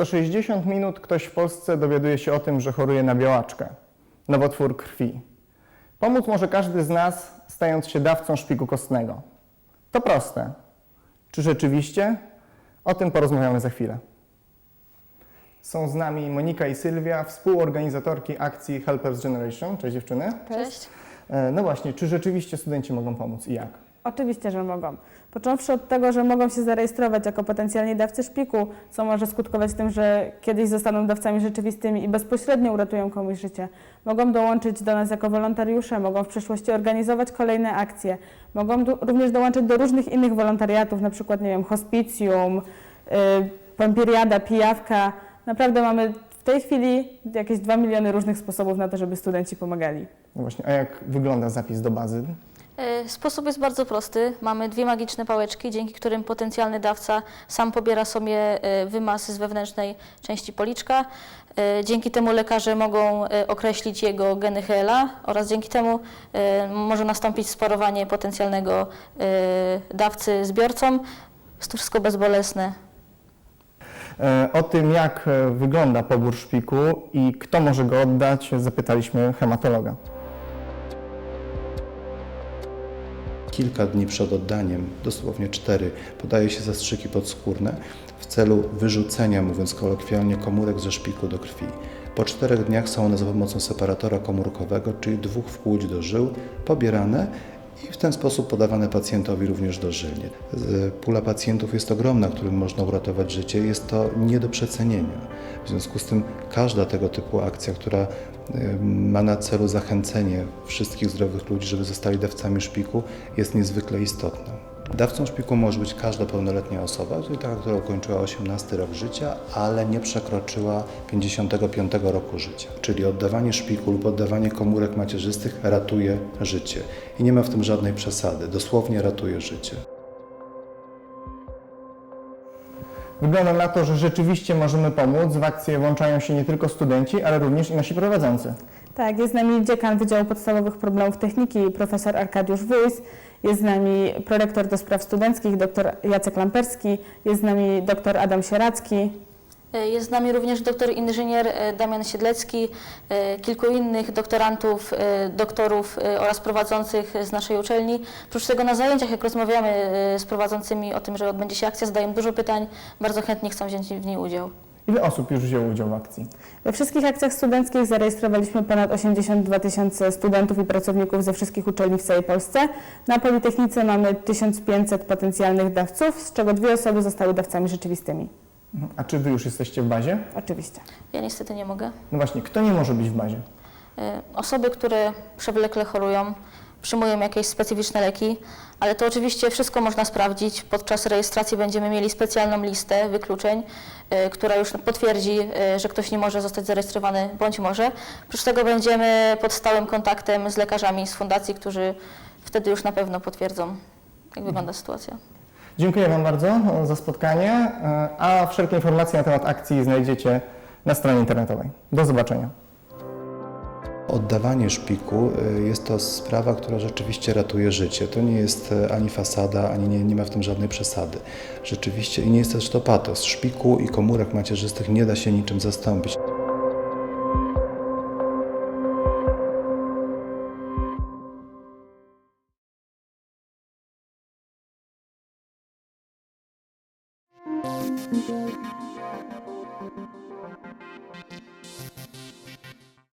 Co 60 minut ktoś w Polsce dowiaduje się o tym, że choruje na białaczkę, nowotwór krwi. Pomóc może każdy z nas, stając się dawcą szpiku kostnego. To proste. Czy rzeczywiście? O tym porozmawiamy za chwilę. Są z nami Monika i Sylwia, współorganizatorki akcji Helpers Generation. Cześć dziewczyny. Cześć. E, No właśnie, czy rzeczywiście studenci mogą pomóc i jak? Oczywiście, że mogą. Począwszy od tego, że mogą się zarejestrować jako potencjalni dawcy szpiku, co może skutkować tym, że kiedyś zostaną dawcami rzeczywistymi i bezpośrednio uratują komuś życie. Mogą dołączyć do nas jako wolontariusze, mogą w przyszłości organizować kolejne akcje, mogą do, również dołączyć do różnych innych wolontariatów, na przykład, nie wiem, hospicjum, y, pompiriada, pijawka. Naprawdę mamy w tej chwili jakieś 2 miliony różnych sposobów na to, żeby studenci pomagali. No właśnie, a jak wygląda zapis do bazy? E, Sposób jest bardzo prosty. Mamy dwie magiczne pałeczki, dzięki którym potencjalny dawca sam pobiera sobie e, wymaz z wewnętrznej części policzka. E, Dzięki temu lekarze mogą określić jego geny HLA oraz dzięki temu może nastąpić sparowanie potencjalnego dawcy z biorcą. Jest to wszystko bezbolesne. O tym, jak wygląda pobór szpiku i kto może go oddać, zapytaliśmy hematologa. Kilka dni przed oddaniem, dosłownie cztery, podaje się zastrzyki podskórne w celu wyrzucenia, mówiąc kolokwialnie, komórek ze szpiku do krwi. Po czterech dniach są one za pomocą separatora komórkowego, czyli dwóch wpłuć do żył, pobierane i w ten sposób podawane pacjentowi również dożylnie. Pula pacjentów jest ogromna, którym można uratować życie. Jest to nie do przecenienia. W związku z tym każda tego typu akcja, która y, ma na celu zachęcenie wszystkich zdrowych ludzi, żeby zostali dawcami szpiku, jest niezwykle istotna. Dawcą szpiku może być każda pełnoletnia osoba, czyli taka, która ukończyła 18 rok życia, ale nie przekroczyła 55 roku życia. Czyli oddawanie szpiku lub oddawanie komórek macierzystych ratuje życie. I nie ma w tym żadnej przesady. Dosłownie ratuje życie. Wygląda na to, że rzeczywiście możemy pomóc. W akcję włączają się nie tylko studenci, ale również i nasi prowadzący. Tak, jest z nami dziekan Wydziału Podstawowych Problemów Techniki, profesor Arkadiusz Wójs, jest z nami prorektor do spraw studenckich, dr Jacek Lamperski, jest z nami dr Adam Sieracki. E, Jest z nami również doktor inżynier e, Damian Siedlecki, e, kilku innych doktorantów, doktorów oraz prowadzących z naszej uczelni. Oprócz tego na zajęciach, jak rozmawiamy z prowadzącymi o tym, że odbędzie się akcja, zadają dużo pytań, bardzo chętnie chcą wziąć w niej udział. Ile osób już wzięło udział w akcji? We wszystkich akcjach studenckich zarejestrowaliśmy ponad 82 tysiące studentów i pracowników ze wszystkich uczelni w całej Polsce. Na Politechnice mamy 1500 potencjalnych dawców, z czego dwie osoby zostały dawcami rzeczywistymi. Mhm. A czy wy już jesteście w bazie? Oczywiście. Ja niestety nie mogę. No właśnie, kto nie może być w bazie? E, Osoby, które przewlekle chorują, przyjmują jakieś specyficzne leki, ale to oczywiście wszystko można sprawdzić. Podczas rejestracji będziemy mieli specjalną listę wykluczeń, e, która już potwierdzi, e, że ktoś nie może zostać zarejestrowany bądź może. Oprócz tego będziemy pod stałym kontaktem z lekarzami z fundacji, którzy wtedy już na pewno potwierdzą, jak wygląda sytuacja. Dziękuję Wam bardzo za spotkanie, e, a wszelkie informacje na temat akcji znajdziecie na stronie internetowej. Do zobaczenia. Oddawanie szpiku y, jest to sprawa, która rzeczywiście ratuje życie. To nie jest e, ani fasada, ani nie, nie ma w tym żadnej przesady. Rzeczywiście i nie jest też to patos. Szpiku i komórek macierzystych nie da się niczym zastąpić.